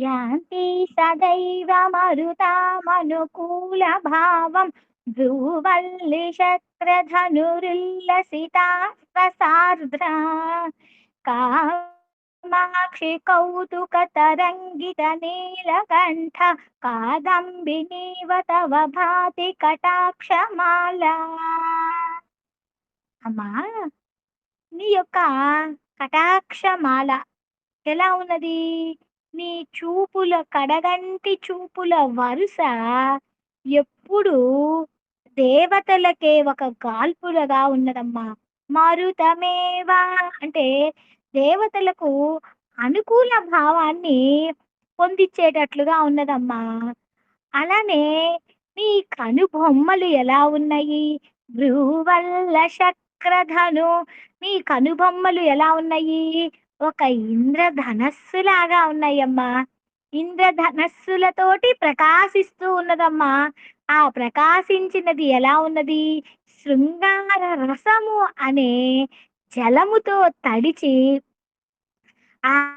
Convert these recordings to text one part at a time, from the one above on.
యాంతి సదైవ మరుతామనుకూల భావం. భ్రూవల్లి శక్రధనురుల్లసితా ప్రసార్ద్ర కామాక్షి కౌతుక తరంగిత నీలకంఠ. కాదంబినీవ తవ భాతి కటాక్షమాల. అమ్మా నీ యొక్క కటాక్షమాల ఎలా ఉన్నది? నీ చూపుల కడగంటి చూపుల వరుస ఎప్పుడు దేవతలకే ఒక గాల్పులుగా ఉన్నదమ్మా. మరుతమేవా? అంటే దేవతలకు అనుకూల భావాన్ని పొందించేటట్లుగా ఉన్నదమ్మా. అలానే నీ కనుబొమ్మలు ఎలా ఉన్నాయి? భ్రూవల్ల చక్రధను నీ కనుబొమ్మలు ఎలా ఉన్నాయి? ఒక ఇంద్రధనస్సులాగా ఉన్నాయమ్మా. ఇంద్రధనస్సులతోటి ప్రకాశిస్తూ ఉన్నదమ్మా. ఆ ప్రకాశించినది ఎలా ఉన్నది? శృంగార రసము అనే జలముతో తడిచి ఆ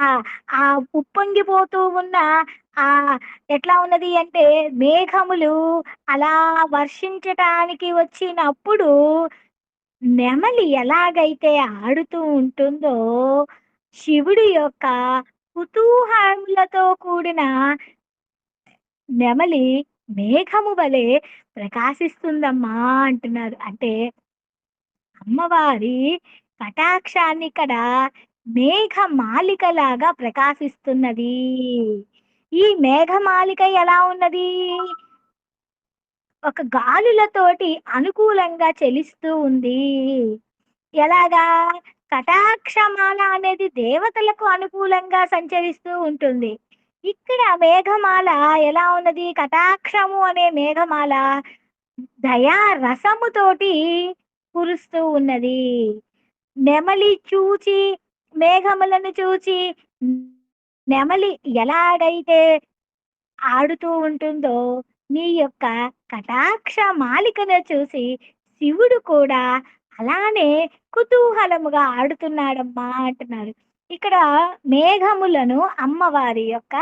ఆ- ఆ ఉప్పొంగిపోతూ ఉన్న ఆ ఎట్లా ఉన్నది అంటే మేఘములు అలా వర్షించటానికి వచ్చినప్పుడు నెమలి ఎలాగైతే ఆడుతూ ఉంటుందో శివుడి యొక్క కుతూహలతో కూడిన నెమలి మేఘము వలె ప్రకాశిస్తుందమ్మా అంటున్నారు. అంటే అమ్మవారి కటాక్షాన్ని ఇక్కడ మేఘమాలికలాగా ప్రకాశిస్తున్నది. ఈ మేఘమాలిక ఎలా ఉన్నది? ఒక గాలులతోటి అనుకూలంగా చెలిస్తూ ఉంది. ఎలాగా? కటాక్షమాల అనేది దేవతలకు అనుకూలంగా సంచరిస్తూ ఉంటుంది. ఇక్కడ మేఘమాల ఎలా ఉన్నది? కటాక్షము అనే మేఘమాల దయా రసముతోటి కురుస్తూ ఉన్నది. నెమలి చూచి మేఘములను చూచి నెమలి ఎలాగైతే ఆడుతూ ఉంటుందో నీ యొక్క కటాక్ష మాలికను చూసి శివుడు కూడా అలానే కుతూహలముగా ఆడుతున్నాడమ్మా అంటున్నారు. ఇక్కడ మేఘములను అమ్మవారి యొక్క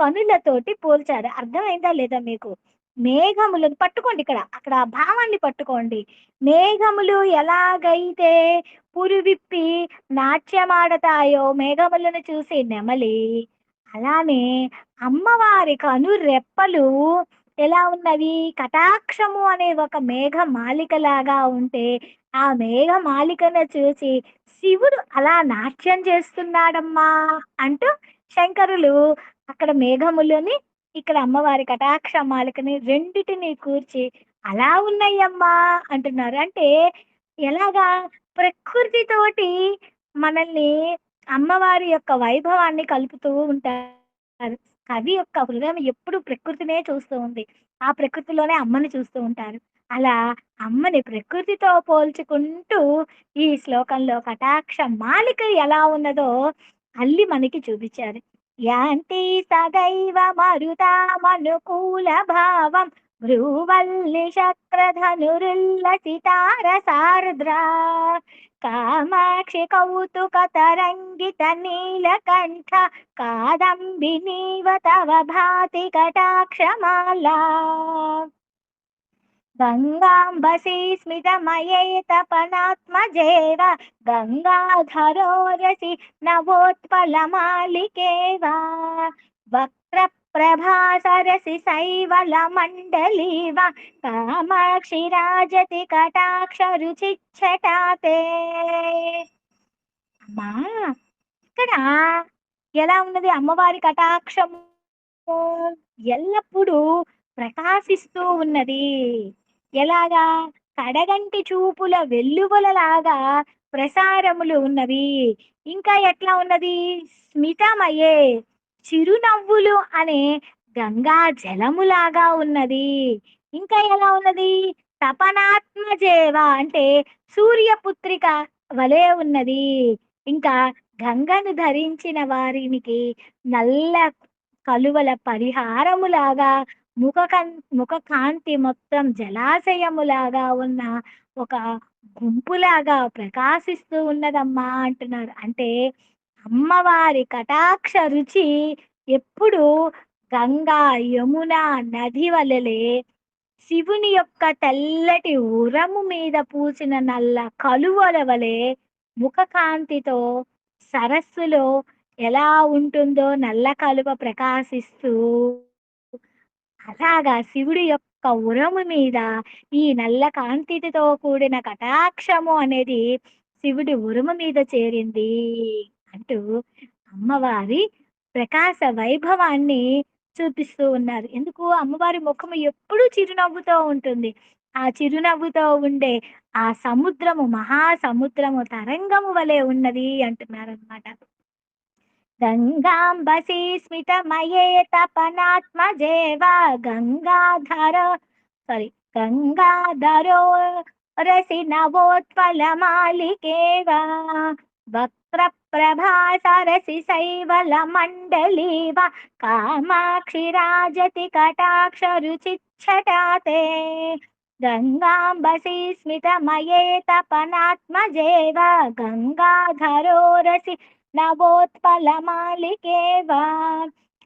కనులతోటి పోల్చారు. అర్థమైందా లేదా మీకు? మేఘములను పట్టుకోండి ఇక్కడ. అక్కడ భావాన్ని పట్టుకోండి. మేఘములు ఎలాగైతే పురివిప్పి నాట్యమాడతాయో మేఘములను చూసి నెమలి అలానే అమ్మవారి కను రెప్పలు ఎలా ఉన్నవి కటాక్షము అనే ఒక మేఘ మాలికలాగా ఉంటే ఆ మేఘ మాలికను చూసి శివుడు అలా నాట్యం చేస్తున్నాడమ్మా అంటూ శంకరులు అక్కడ మేఘములని ఇక్కడ అమ్మవారి కటాక్ష మాలికని రెండిటిని కూర్చి అలా ఉన్నాయమ్మా అంటున్నారు. అంటే ఎలాగా? ప్రకృతితోటి మనల్ని అమ్మవారి యొక్క వైభవాన్ని కలుపుతూ ఉంటారు. కవి యొక్క హృదయం ఎప్పుడు ప్రకృతినే చూస్తూ ఉంది. ఆ ప్రకృతిలోనే అమ్మని చూస్తూ ఉంటారు. అలా అమ్మని ప్రకృతితో పోల్చుకుంటూ ఈ శ్లోకంలో కటాక్ష మాలిక ఎలా ఉన్నదో అల్లి మనకి చూపించారు. యాంతి సదైవ మరుతామనుకూల భావం భ్రూవల్లి శక్రధనురుల్లసితార సార్ద్రా కామాక్షి కౌతుక తరంగిత నీలకంఠ కాదంబి నీవ తవ భాతి కటాక్షమాలా. గంగాంబసి స్మితమయే తపనాత్మజేవ గంగాధరోరసి నవోత్పలమాలికేవ. వక్ర ప్రభాసరసి శైవల మండలీవ? కామాక్షి రాజతి కటాక్ష రుచిచ్చటాతే అమ్మా ఇక్కడ ఎలా ఉన్నది అమ్మవారి కటాక్షము? ఎల్లప్పుడూ ప్రకాశిస్తూ ఉన్నది. ఎలాగా? కడగంటి చూపుల వెల్లువలలాగా ప్రసారములు ఉన్నవి. ఇంకా ఎట్లా ఉన్నది? స్మితమయే. చిరునవ్వులు అనే గంగా జలములాగా ఉన్నది. ఇంకా ఎలా ఉన్నది? తపనాత్మజేవ అంటే సూర్యపుత్రిక వలె ఉన్నది. ఇంకా గంగను ధరించిన వారికి నల్ల కలువల పరిహారములాగా ముఖ ముఖ కాంతి మొత్తం జలాశయములాగా ఉన్న ఒక గుంపులాగా ప్రకాశిస్తూ ఉన్నదమ్మా అంటున్నారు. అంటే అమ్మవారి కటాక్ష రుచి ఎప్పుడు గంగా యమున నది వలలే. శివుని యొక్క తెల్లటి ఉరము మీద పూసిన నల్ల కలువల వలె ముఖకాంతితో సరస్సులో ఎలా ఉంటుందో నల్ల కలువ ప్రకాశిస్తూ. అలాగా శివుడి యొక్క ఉరము మీద ఈ నల్ల కాంతితో కూడిన కటాక్షము అనేది శివుడి ఉరుము మీద చేరింది. అంటూ అమ్మవారి ప్రకాశ వైభవాన్ని చూపిస్తూ ఉన్నారు. ఎందుకు? అమ్మవారి ముఖము ఎప్పుడూ చిరునవ్వుతో ఉంటుంది. ఆ చిరునవ్వుతో ఉండే ఆ సముద్రము మహాసముద్రము తరంగము వలె ఉన్నది అంటున్నారు అనమాట గంగాంబసి స్మితమయే తపనాత్మజేవ గంగాధర సారీ గంగాధరో రసి నవోత్పల మాలికేవా వక్ర ప్రభా శైవల మండలీవ కామాక్షి రాజతి కటాక్ష రుచిచ్చటాతే గంగాంబసి స్మితమయే తపనాత్మజేవ గంగాధరోరసి నవోత్పలమాలికేవ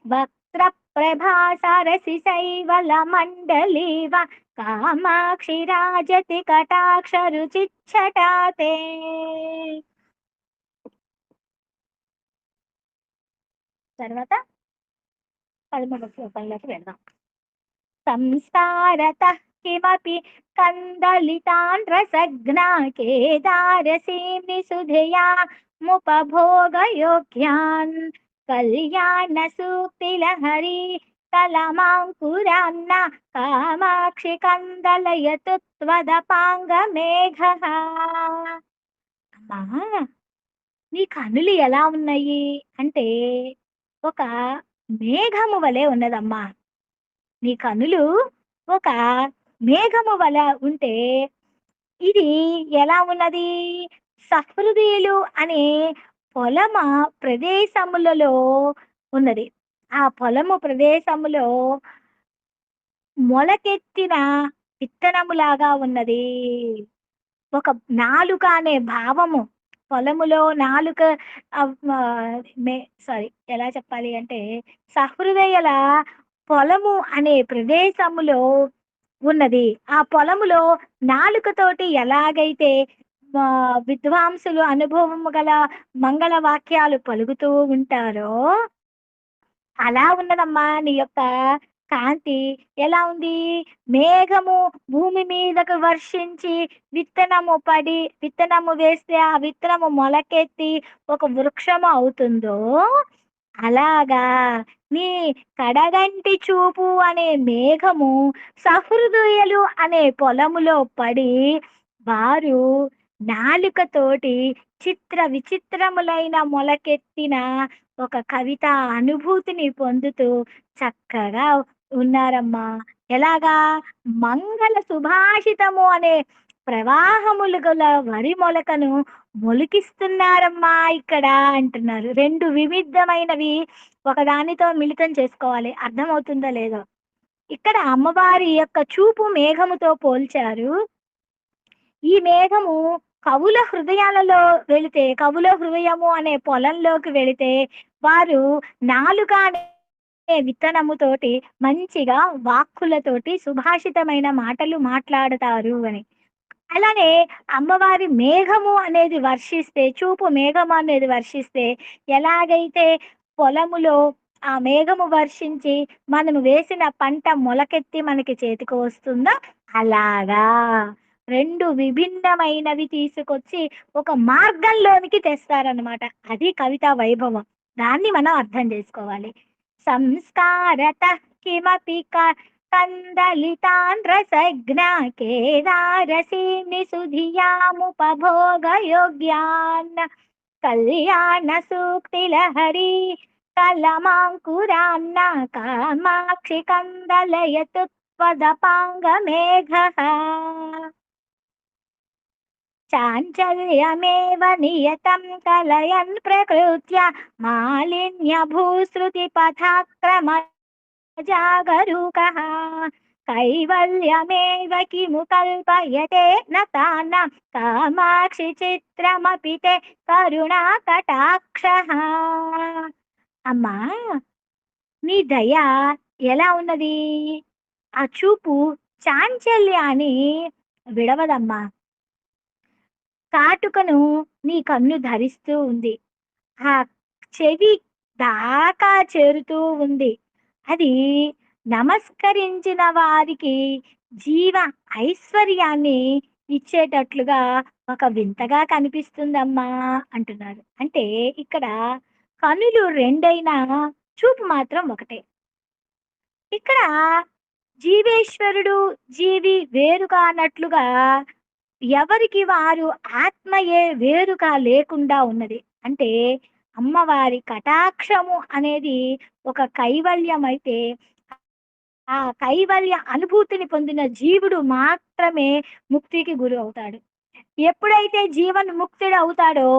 వక్ర ప్రభాసరసి శైవల మండలీవ కామాక్షి రాజతి కటాక్ష తర్వాత పదమూడు శ్లోకంలోకి వెళ్దాం. సంస్కారత కిమపి కందలితాన్ రసజ్ఞా కేదారసీమి సుధయా ముపభోగయోగ్యాన్ కళ్యాణ సూక్తిలహరి కలమాంకురాన్న కామాక్షి కందలయతు త్వదపాంగ మేఘ అమ్మా నీ కనులు ఎలా ఉన్నాయి? అంటే ఒక మేఘము వలె ఉన్నదమ్మా. నీ కనులు ఒక మేఘము వల ఉంటే ఇది ఎలా ఉన్నది? సహృదయులు అనే పొలమ ప్రదేశములలో ఉన్నది. ఆ పొలము ప్రదేశములో మొలకెత్తిన విత్తనములాగా ఉన్నది. ఒక నాలుక అనే భావము. పొలములో నాలుక మే సారీ ఎలా చెప్పాలి అంటే సహృదయల పొలము అనే ప్రదేశములో ఉన్నది. ఆ పొలములో నాలుకతోటి ఎలాగైతే విద్వాంసులు అనుభవము గల మంగళ వాక్యాలు పలుకుతూ ఉంటారో అలా ఉన్నదమ్మా నీ యొక్క కాంతి ఎలా ఉంది? మేఘము భూమి మీదకు వర్షించి విత్తనము పడి విత్తనము వేస్తే ఆ విత్తనము మొలకెత్తి ఒక వృక్షము అవుతుందో? అలాగా. నీ కడగంటి చూపు అనే మేఘము సహృదయలు అనే పొలములో పడి వారు నాలుకతోటి చిత్ర విచిత్రములైన మొలకెత్తిన ఒక కవిత అనుభూతిని పొందుతూ చక్కగా ఉన్నారమ్మా. ఎలాగా? మంగళ సుభాషితము అనే ప్రవాహములు గల వరి మొలకను మొలికిస్తున్నారమ్మా ఇక్కడ అంటున్నారు. రెండు వివిధమైనవి ఒకదానితో మిళితం చేసుకోవాలి. అర్థమవుతుందో లేదో? ఇక్కడ అమ్మవారి యొక్క చూపు మేఘముతో పోల్చారు. ఈ మేఘము కవుల హృదయాలలో వెళితే కవుల హృదయము అనే పొలంలోకి వెళితే వారు నాలుగానే విత్తనముతోటి మంచిగా వాక్కులతోటి సుభాషితమైన మాటలు మాట్లాడతారు అని. అలానే అమ్మవారి మేఘము అనేది వర్షిస్తే చూపు మేఘము అనేది వర్షిస్తే ఎలాగైతే పొలములో ఆ మేఘము వర్షించి మనం వేసిన పంట మొలకెత్తి మనకి చేతికి వస్తుందో అలాగా. రెండు విభిన్నమైనవి తీసుకొచ్చి ఒక మార్గంలోనికి తెస్తారనమాట అది కవిత వైభవం. దాన్ని మనం అర్థం చేసుకోవాలి. సంస్కారత కిమపి క- కందలితాన్ రసజ్ఞ కేదారసీని సుధియాముపభోగయోగ్యాన్ కళ్యాణ సూక్తిలహరి కలమాంకురాన్న కామాక్షి కందలయతు चाञ्चल्यमेव नियतं చాంచల్యమేవ నియతం కలయన్ ప్రకృత్య మాలిన్య భూశ్రుతి పథాక్రమ జాగరూకः. కైవల్యమేవ కిము కల్పయతే న కామాక్షి కరుణా కటాక్ష. అమ్మా నీ దయ ఎలా ఉన్నది? ఆ చూపు చాంచల్యాన్ని విడవదమ్మా. కాటుకను నీ కన్ను ధరిస్తూ ఉంది. ఆ చెవి దాకా చేరుతూ ఉంది. అది నమస్కరించిన వారికి జీవ ఐశ్వర్యాన్ని ఇచ్చేటట్లుగా ఒక వింతగా కనిపిస్తుందమ్మా అంటున్నారు అంటే ఇక్కడ కనులు రెండైనా చూపు మాత్రం ఒకటే. ఇక్కడ జీవేశ్వరుడు జీవి వేరుగా అన్నట్లుగా ఎవరికి వారు ఆత్మయే వేరుగా లేకుండా ఉన్నది. అంటే అమ్మవారి కటాక్షము అనేది ఒక కైవల్యం అయితే ఆ కైవల్య అనుభూతిని పొందిన జీవుడు మాత్రమే ముక్తికి గురి అవుతాడు. ఎప్పుడైతే జీవన్ ముక్తుడు అవుతాడో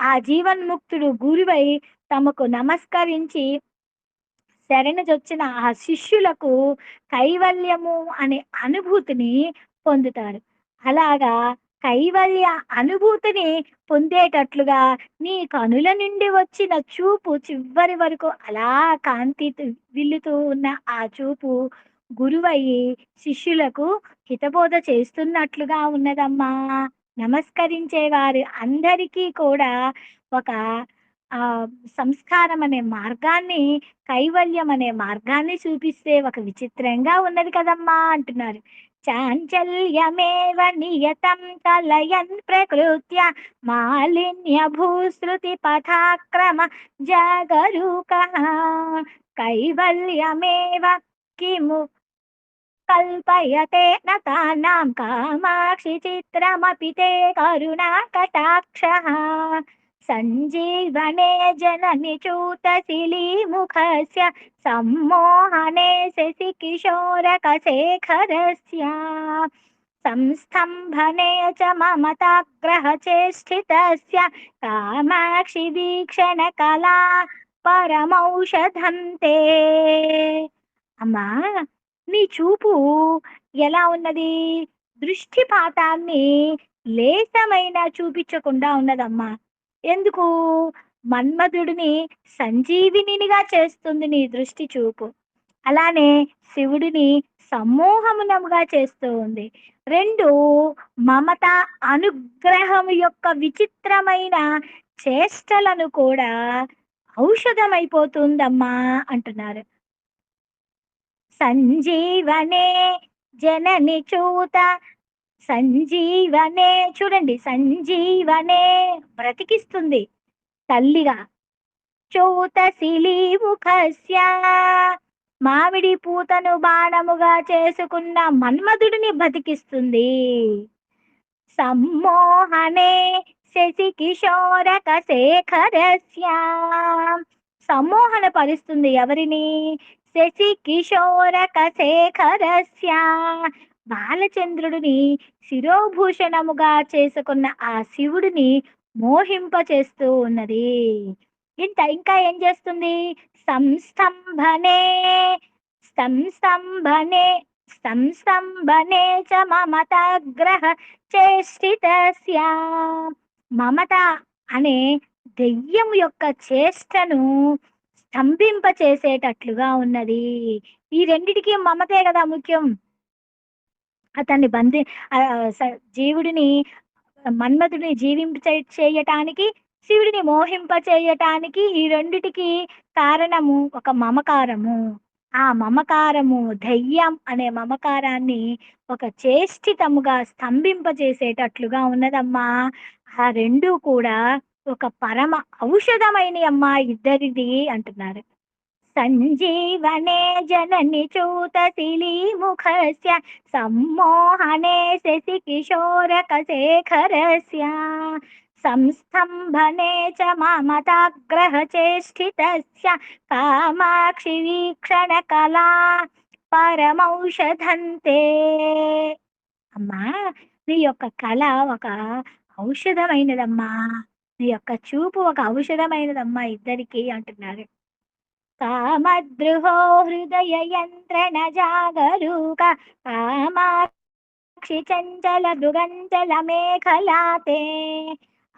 ఆ జీవన్ముక్తుడు గురువై తమకు నమస్కరించి శరణజొచ్చిన ఆ శిష్యులకు కైవల్యము అనే అనుభూతిని పొందుతారు అలాగా కైవల్య అనుభూతిని పొందేటట్లుగా నీ కనుల నుండి వచ్చిన చూపు చివరి వరకు అలా కాంతి విల్లుతూ ఉన్న ఆ చూపు గురువయ్యి శిష్యులకు హితబోధ చేస్తున్నట్లుగా ఉన్నదమ్మా. నమస్కరించే వారి అందరికీ కూడా ఒక ఆ సంస్కారం అనే మార్గాన్ని కైవల్యం అనే మార్గాన్ని చూపిస్తే ఒక విచిత్రంగా ఉన్నది కదమ్మా అంటున్నారు. చాంచల్యమేవ నియతం కలయన్ ప్రకృత్య మాలిన్య భూశ్రుతి పథాక్రమ జాగరూక. కైవల్యమేవ కిము కల్పయతే నతానాం కామాక్షి చిత్రమపి తే కరుణా కటాక్షः सञ्जीवने जननिचूतशिलीमुखस्य सम्मोहने शशि किशोरकशेखरस्य संस्तम्भने च ममताग्रहचेष्टितस्य कामाक्षि वीक्षणकला పరమౌషధం తే అమ్మా నీ చూపు ఎలా ఉన్నది దృష్టిపాతాన్ని లేసమైనా చూపించకుండా ఉన్నదమ్మా ఎందుకు? మన్మధుడిని సంజీవినిగా చేస్తుంది నీ దృష్టి చూపు. అలానే శివుడిని సమూహమునముగా చేస్తూ ఉంది. రెండు మమత అనుగ్రహం యొక్క విచిత్రమైన చేష్టలను కూడా ఔషధమైపోతుందమ్మా అంటున్నారు. సంజీవనే జనని చూత సంజీవనే చూడండి సంజీవనే బ్రతికిస్తుంది తల్లిగా. చూత శిలీముఖస్య మామిడి పూతను బాణముగా చేసుకున్న మన్మధుడిని బతికిస్తుంది సమ్మోహనే శశి కిశోరక శేఖరస్య సమ్మోహన పరుస్తుంది ఎవరిని? శశి కిశోరక శేఖరస్య బాలచంద్రుడిని శిరోభూషణముగా చేసుకున్న ఆ శివుడిని మోహింప చేస్తూ ఉన్నది. ఇంత ఇంకా ఏం చేస్తుంది? సంస్తంభనే సంస్తంభనే సంస్తంభనే చ మమతాగ్రహ చేష్టితస్య. మమత అనే దెయ్యం యొక్క చేష్టను స్తంభింప చేసేటట్లుగా ఉన్నది. ఈ రెండిటికి మమతే కదా ముఖ్యం. అతన్ని బంధి జీవుడిని మన్మధుడిని జీవింప చేయటానికి శివుడిని మోహింప చేయటానికి ఈ రెండిటికి కారణము ఒక మమకారము. ఆ మమకారము దయ్యం అనే మమకారాన్ని ఒక చేష్టితముగా స్తంభింపజేసేటట్లుగా ఉన్నదమ్మా. ఆ రెండు కూడా ఒక పరమ ఔషధమైన అమ్మా ఇద్దరిది అంటున్నారు. సంజీవనే జనని చూతశిలీముఖస్య సమ్మోహనే శశి కిశోరక శేఖరస్య. సంస్తంభనే చ మమతాగ్రహ చేష్టితస్య కామాక్షి వీక్షణ కళా పరమౌషధంతే. అమ్మా నీ యొక్క కళ ఒక ఔషధమైనదమ్మా. నీ యొక్క చూపు ఒక ఔషధమైనదమ్మా ఇద్దరికి అంటున్నారు. కామద్రుహో హృదయ యంత్రణ జాగరూక కామాక్షి చంచల మృగంచల మేఖలాతే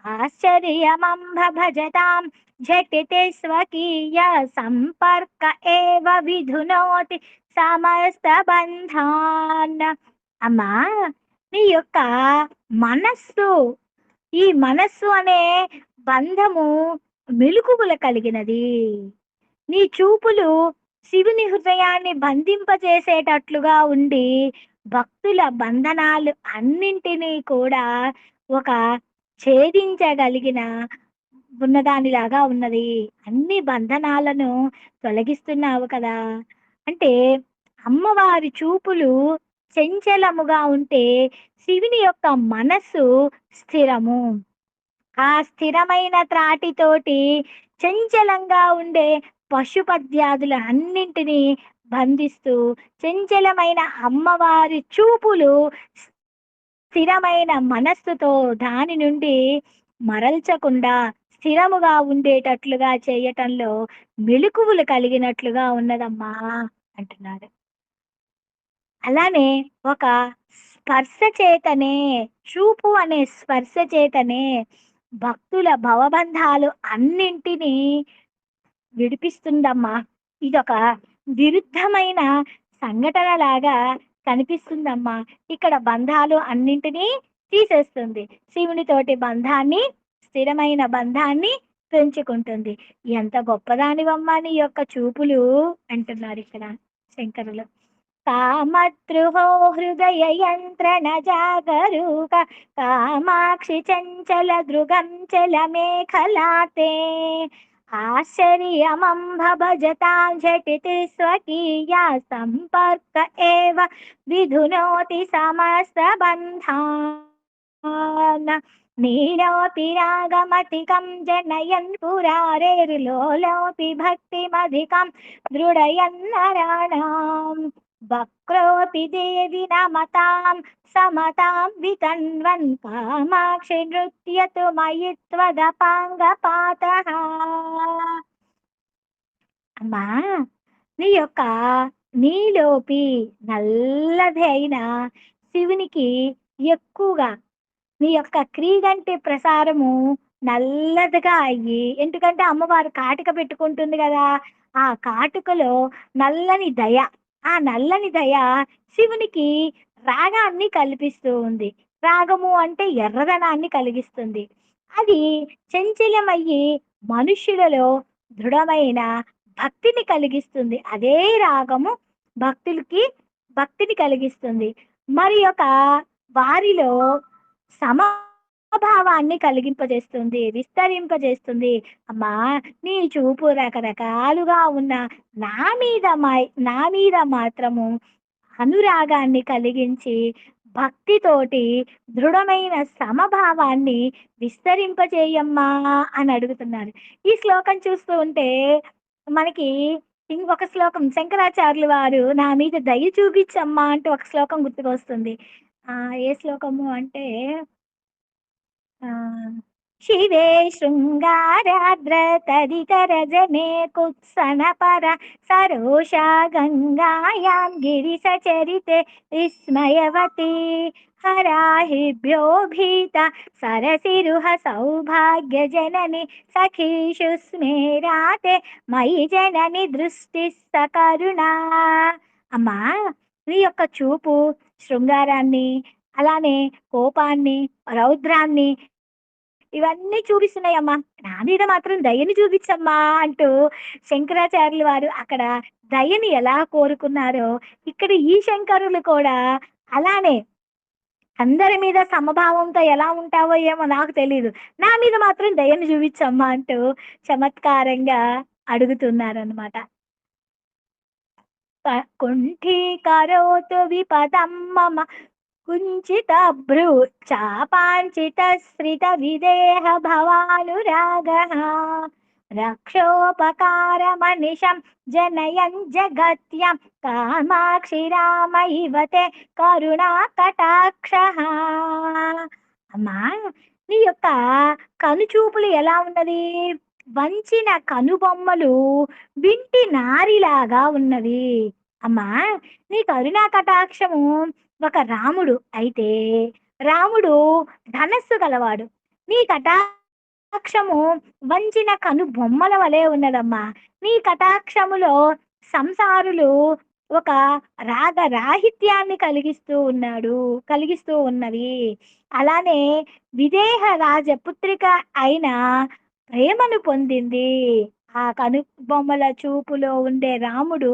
ఆశ్చర్యమంభ భజతాం झटिति स्वकीय సంపర్క ఏవ విధునోతి సమస్త బంధాన్ అమ్మా నీ యొక్క మనస్సు ఈ మనస్సు అనే బంధము మెలకువల కలిగినది నీ చూపులు శివుని హృదయాన్ని బంధింపజేసేటట్లుగా ఉండి భక్తుల బంధనాలు అన్నింటినీ కూడా ఒక ఛేదించగలిగిన ఉన్నదానిలాగా ఉన్నది. అన్ని బంధనాలను తొలగిస్తున్నావు కదా. అంటే అమ్మవారి చూపులు చంచలముగా ఉంటే శివుని యొక్క మనస్సు స్థిరము. ఆ స్థిరమైన త్రాటితోటి చంచలంగా ఉండే పశుపద్యాదుల అన్నింటినీ బంధిస్తూ చంచలమైన అమ్మవారి చూపులు స్థిరమైన మనస్సుతో దాని నుండి మరల్చకుండా స్థిరముగా ఉండేటట్లుగా చేయటంలో మెలుకువులు కలిగినట్లుగా ఉన్నదమ్మా అంటున్నారు అలానే ఒక స్పర్శ చేతనే చూపు అనే స్పర్శ చేతనే భక్తుల భవబంధాలు అన్నింటినీ విడిపిస్తుందమ్మా. ఇదొక విరుద్ధమైన సంఘటన లాగా కనిపిస్తుందమ్మా. ఇక్కడ బంధాలు అన్నింటినీ తీసేస్తుంది. శివునితోటి బంధాన్ని స్థిరమైన బంధాన్ని పెంచుకుంటుంది. ఎంత గొప్పదానివమ్మా నీ యొక్క చూపులు అంటున్నారు ఇక్కడ శంకరులు. కామతృహో హృదయ యంత్రణ జాగరూక కామాక్షి చంచల దృగం చల మేఖలాతే आश्चर्यमम्भ भजतां झटिति स्वकीया सम्पर्क एव विधुनोति समस्तबन्धान्। नीलोऽपि रागमतिकं जनयन् पुरारेर्लोलोऽपि भक्तिमधिकं दृढयन् नराणाम् వక్రోపి దేవి నమతాం సమతాం వితన్వన్ కామాక్షి నృత్యతు మయి త్వదపాంగపాత అమ్మా నీ యొక్క నీలోపి నల్లది అయిన శివునికి ఎక్కువగా నీ యొక్క క్రీగంటి ప్రసారము నల్లదిగా అయ్యి ఎందుకంటే అమ్మవారు కాటిక పెట్టుకుంటుంది కదా ఆ కాటుకలో నల్లని దయ ఆ నల్లని దయ శివునికి రాగాన్ని కల్పిస్తూ ఉంది. రాగము అంటే ఎర్రదనాన్ని కలిగిస్తుంది. అది చంచలమయ్యి మనుష్యులలో దృఢమైన భక్తిని కలిగిస్తుంది. అదే రాగము భక్తులకి భక్తిని కలిగిస్తుంది. మరి ఒక వారిలో భావాన్ని కలిగింపజేస్తుంది విస్తరింపజేస్తుంది. అమ్మా నీ చూపు రకరకాలుగా ఉన్న నా మీద మా నా మీద మాత్రము అనురాగాన్ని కలిగించి భక్తితోటి దృఢమైన సమభావాన్ని విస్తరింపజేయమ్మా అని అడుగుతున్నారు. ఈ శ్లోకం చూస్తూ ఉంటే మనకి ఇంకొక శ్లోకం శంకరాచార్యులు వారు నా మీద దయ చూపించమ్మా అంటూ ఒక శ్లోకం గుర్తుకొస్తుంది. ఆ ఏ శ్లోకము అంటే ఆ శివే శృంగారాద్ర తదితర జనే కుత్సన పర సరోషా గంగాయాం గిరిసచరితే విస్మయవతి. హరాహిభ్యో భీత సరసిరుహ సౌభాగ్య జనని సఖీషు స్మేరాతే మయి జనని దృష్టి సకరుణా అమ్మా నీ యొక్క చూపు శృంగారాన్ని అలానే కోపాన్ని రౌద్రాన్ని ఇవన్నీ చూపిస్తున్నాయమ్మా. నా మీద మాత్రం దయని చూపించమ్మా అంటూ శంకరాచార్యులు వారు అక్కడ దయని ఎలా కోరుకున్నారో ఇక్కడ ఈ శంకరులు కూడా అలానే అందరి మీద సమభావంతో ఎలా ఉంటావో ఏమో నాకు తెలియదు నా మీద మాత్రం దయని చూపించమ్మా అంటూ చమత్కారంగా అడుగుతున్నారనమాట కుంఠీకరోతు విపదం మమ కుంచిత భ్రూ చాపాంచిత శ్రిత విదేహ భవానురాగ రక్షోపకారమనిశం జనయన్ జగత్యం కామాక్షి రామ ఇవతే కరుణా కటాక్ష అమ్మా నీ యొక్క కనుచూపులు ఎలా ఉన్నది? వంచిన కనుబొమ్మలు వింటి నారిలాగా ఉన్నవి అమ్మా నీ కరుణా కటాక్షము ఒక రాముడు అయితే రాముడు ధనస్సు గలవాడు. నీ కటాక్షము వంచిన కను బొమ్మల వలె ఉన్నదమ్మా. నీ కటాక్షములో సంసారులు ఒక రాగ రాహిత్యాన్ని కలిగిస్తూ ఉన్నాడు కలిగిస్తూ ఉన్నవి అలానే విదేహ రాజపుత్రిక అయిన ప్రేమను పొందింది. ఆ కనుబొమ్మల చూపులో ఉండే రాముడు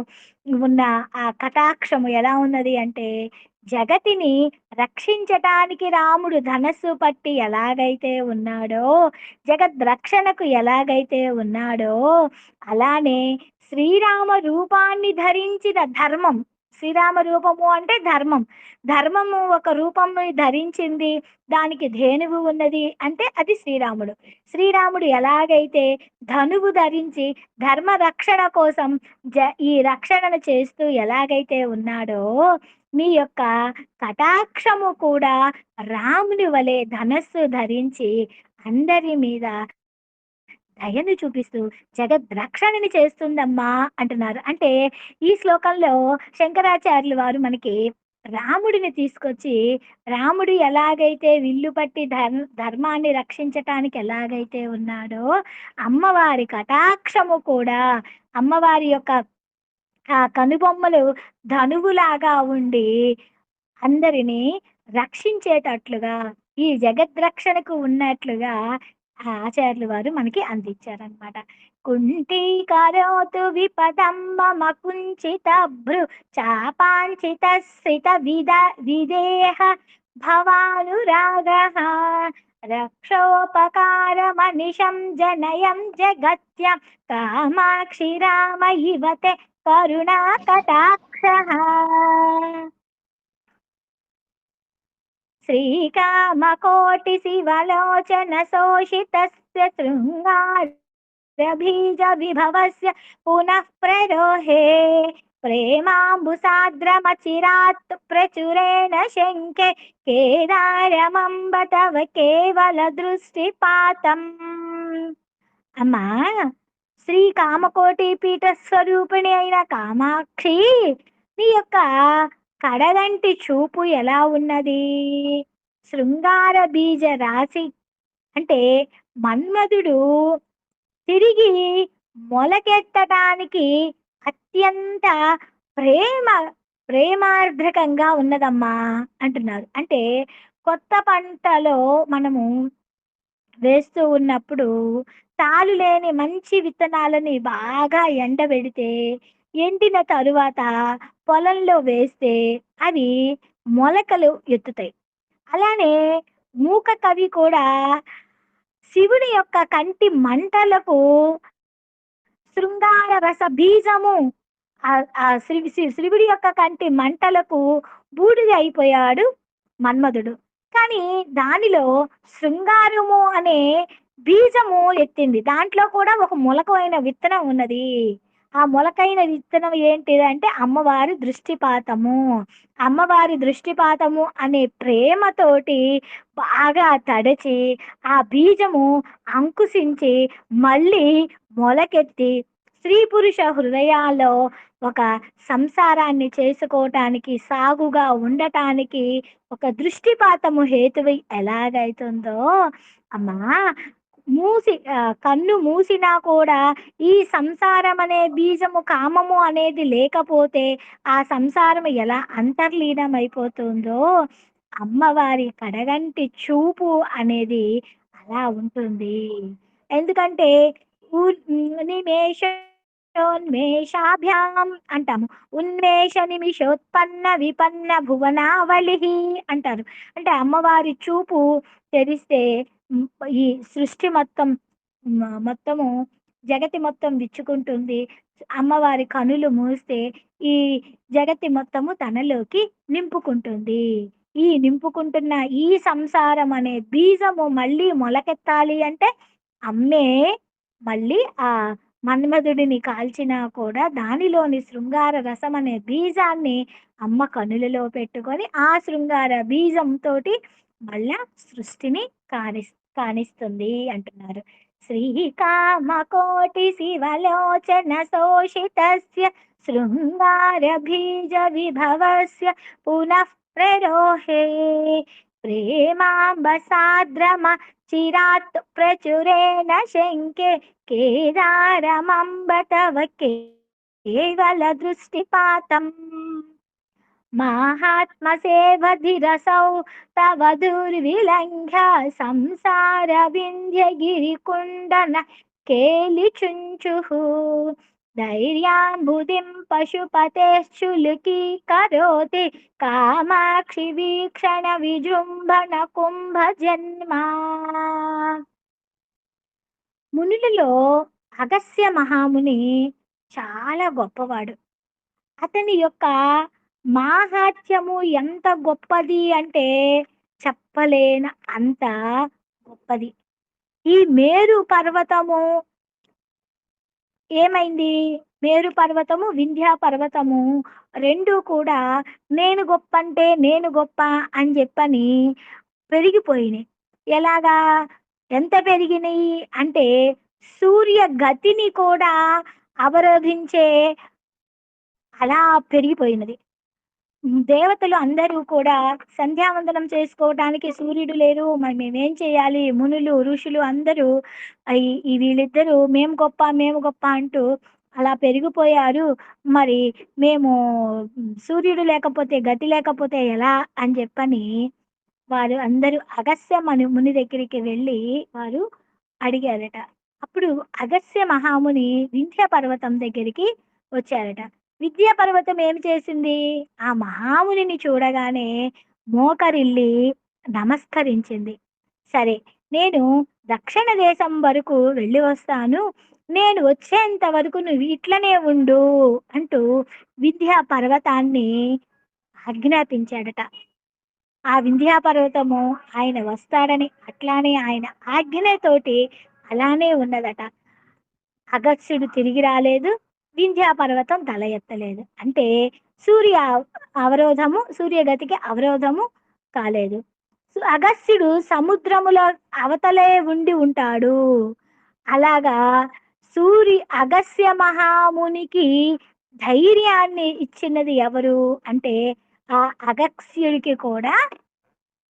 ఉన్న ఆ కటాక్షము ఎలా ఉన్నది అంటే జగతిని రక్షించటానికి రాముడు ధనస్సు పట్టి ఎలాగైతే ఉన్నాడో జగద్ రక్షణకు ఎలాగైతే ఉన్నాడో అలానే శ్రీరామ రూపాన్ని ధరించిన ధర్మం. శ్రీరామ రూపము అంటే ధర్మం. ధర్మము ఒక రూపంని ధరించింది దానికి ధేనువు ఉన్నది అంటే అది శ్రీరాముడు. శ్రీరాముడు ఎలాగైతే ధనువు ధరించి ధర్మ రక్షణ కోసం జ ఈ రక్షణను చేస్తూ ఎలాగైతే ఉన్నాడో మీ యొక్క కటాక్షము కూడా రాముని వలె ధనస్సు ధరించి అందరి మీద దయను చూపిస్తూ జగద్రక్షణని చేస్తుందమ్మా అంటున్నారు. అంటే ఈ శ్లోకంలో శంకరాచార్యులు వారు మనకి రాముడిని తీసుకొచ్చి రాముడు ఎలాగైతే విల్లు పట్టి ధర్ ధర్మాన్ని రక్షించటానికి ఎలాగైతే ఉన్నాడో అమ్మవారి కటాక్షము కూడా అమ్మవారి యొక్క ఆ కనుబొమ్మలు ధనువులాగా ఉండి అందరినీ రక్షించేటట్లుగా ఈ జగద్రక్షణకు ఉన్నట్లుగా ఆచార్యులు వారు మనకి అందించారనమాట కుంటి కరోతు విపదం మమ కుంచిత భృ చాపాంచిత శ్రిత విద విదేహ భవానురాగ రక్షోపకారమనిశం జనయం జగత్యం కామాక్షి రామ యువతే కరుణా కటాక్ష శ్రీకామకోటి శివలోచన శోషితస్య శృంగారబీజ విభవస్య పునః ప్రరోహే ప్రేమాంబుసాద్రమచిరాత్ ప్రచురేణ శంకే శ్రీ కామకోటి పీఠ స్వరూపిణి అయిన కామాక్షి నీ యొక్క కడగంటి చూపు ఎలా ఉన్నది? శృంగార బీజ రాశి అంటే మన్మధుడు తిరిగి మొలకెత్తడానికి అత్యంత ప్రేమ ప్రేమార్థకంగా ఉన్నదమ్మా అంటున్నారు అంటే కొత్త పంటలో మనము వేస్తూ ఉన్నప్పుడు తాలు లేని మంచి విత్తనాలని బాగా ఎండబెడితే ఎండిన తరువాత పొలంలో వేస్తే అవి మొలకలు ఎత్తుతాయి. అలానే మూక కవి కూడా శివుని యొక్క కంటి మంటలకు శృంగార రస బీజము ఆ- శ్రీ శ్రీ- శివుడి యొక్క కంటి మంటలకు బూడిద అయిపోయాడు మన్మధుడు. కానీ దానిలో శృంగారము అనే బీజము ఎత్తింది. దాంట్లో కూడా ఒక మొలకమైన విత్తనం ఉన్నది. ఆ మొలకైన విత్తనం ఏంటిది అంటే అమ్మవారి దృష్టిపాతము. అమ్మవారి దృష్టిపాతము అనే ప్రేమతోటి బాగా తడిచి ఆ బీజము అంకుశించి మళ్ళీ మొలకెత్తి స్త్రీ పురుష హృదయాల్లో ఒక సంసారాన్ని చేసుకోవటానికి సాగుగా ఉండటానికి ఒక దృష్టిపాతము హేతువై ఎలాగైతుందో అమ్మా మూసి కన్ను మూసినా కూడా ఈ సంసారం అనే బీజము కామము అనేది లేకపోతే ఆ సంసారం ఎలా అంతర్లీనం అయిపోతుందో అమ్మవారి కడగంటి చూపు అనేది అలా ఉంటుంది. ఎందుకంటే నిమేష ఉన్మేషాభ్యాం అంటాము. ఉన్మేష నిమిషోత్పన్న విపన్న భువనావళి అంటారు. అంటే అమ్మవారి చూపు తెరిస్తే ఈ సృష్టి మొత్తం మొత్తము జగతి మొత్తం విచ్చుకుంటుంది. అమ్మవారి కనులు మూస్తే ఈ జగతి మొత్తము తనలోకి నింపుకుంటుంది. ఈ నింపుకుంటున్న ఈ సంసారం అనే బీజము మళ్ళీ మొలకెత్తాలి అంటే అమ్మే మళ్ళీ ఆ మన్మధుడిని కాల్చినా కూడా దానిలోని శృంగార రసం అనే బీజాన్ని అమ్మ కనులలో పెట్టుకొని ఆ శృంగార బీజంతో మళ్ళా సృష్టిని కాని కానిస్తుంది అంటున్నారు. శ్రీకామకోటి శివలోచన శోషితస్య శృంగార బీజ విభవస్య పునః ప్రరోహే ప్రేమాంబసాద్రమ చిరాత్ ప్రచురేణ శంకే కేదారమంబ తవ కేవల దృష్టిపాతం మాహాత్మసేవధిరసౌ తవ దుర్విలంఘ్య సంసార వింధ్యగిరికుండన కేలిచుంచుః ధైర్యాంబుదిం పశుపతేశ్చులుకీ కరోతి కామాక్షి వీక్షణ విజృంభణ కుంభ జన్మ మునులలో అగస్య మహాముని చాలా గొప్పవాడు. అతని యొక్క మాహాత్యము ఎంత గొప్పది అంటే చెప్పలేన అంత గొప్పది. ఈ మేరు పర్వతము ఏమైంది? మేరు పర్వతము వింధ్యా పర్వతము రెండు కూడా నేను గొప్ప అంటే నేను గొప్ప అని చెప్పని పెరిగిపోయినాయి. ఎలాగా? ఎంత పెరిగినాయి? అంటే సూర్య గతిని కూడా అవరోధించే అలా పెరిగిపోయినది. దేవతలు అందరూ కూడా సంధ్యావందనం చేసుకోవడానికి సూర్యుడు లేరు. మరి మేమేం చేయాలి? మునులు ఋషులు అందరూ ఈ- వీళ్ళిద్దరూ మేము గొప్ప మేము గొప్ప అంటూ అలా పెరిగిపోయారు. మరి మేము సూర్యుడు లేకపోతే గతి లేకపోతే ఎలా అని చెప్పని వారు అందరూ అగస్య మను ముని దగ్గరికి వెళ్ళి వారు అడిగారట. అప్పుడు అగస్య మహాముని వింధ్య పర్వతం దగ్గరికి వచ్చారట. విద్యాపర్వతం పర్వతం ఏం చేసింది? ఆ మహామునిని చూడగానే మోకరిల్లి నమస్కరించింది. సరే నేను దక్షిణ దేశం వరకు వెళ్ళి వస్తాను. నేను వచ్చేంత వరకు నువ్వు ఇట్లనే ఉండు అంటూ విద్యా పర్వతాన్ని ఆజ్ఞాపించాడట. ఆ వింధ్యా పర్వతము ఆయన వస్తాడని అట్లానే ఆయన ఆజ్ఞతోటి అలానే ఉన్నదట. అగస్త్యుడు తిరిగి రాలేదు. వింధ్యా పర్వతం తల ఎత్తలేదు అంటే సూర్య అవరోధము సూర్యగతికి అవరోధము కాలేదు. అగస్త్యుడు సముద్రములో అవతలే ఉండి ఉంటాడు. అలాగా సూర్య అగస్య మహామునికి ధైర్యాన్ని ఇచ్చినది ఎవరు? అంటే ఆ అగస్త్యుడికి కూడా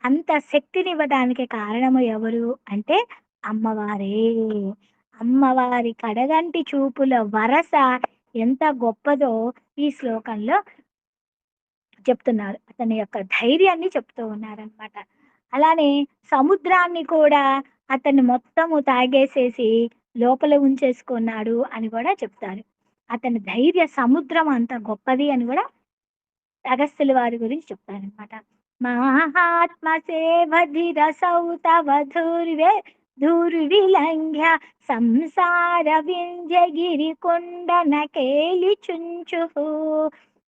అంత శక్తినివ్వడానికి కారణము ఎవరు? అంటే అమ్మవారే. అమ్మవారి కడగంటి చూపుల వరస ఎంత గొప్పదో ఈ శ్లోకంలో చెప్తున్నారు. అతని యొక్క ధైర్యాన్ని చెప్తూ ఉన్నారనమాట అలానే సముద్రాన్ని కూడా అతన్ని మొత్తము తాగేసేసి లోపల ఉంచేసుకున్నాడు అని కూడా చెప్తారు. అతని ధైర్య సముద్రం అంత గొప్పది అని కూడా అగస్తుల వారి గురించి చెప్తారనమాట మహాత్మ సేవధిరసౌ సౌత వధూర్వే ధూర్విలంఘ్య సంసార వింధ్యగిరి కుండన కేలి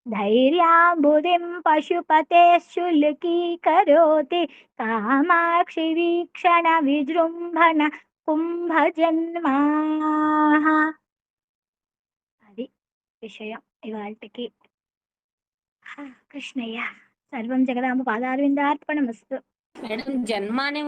ధైర్యాంబుదిం పశుపతేశుల్కీ కరోతి కామాక్షి వీక్షణ విజృంభణ కుంభ జన్మా అది విషయం ఇవాళకి కృష్ణయ్య సర్వం జగదాంబ పాదారవిందార్పణమస్తు మేడం జన్మ అనే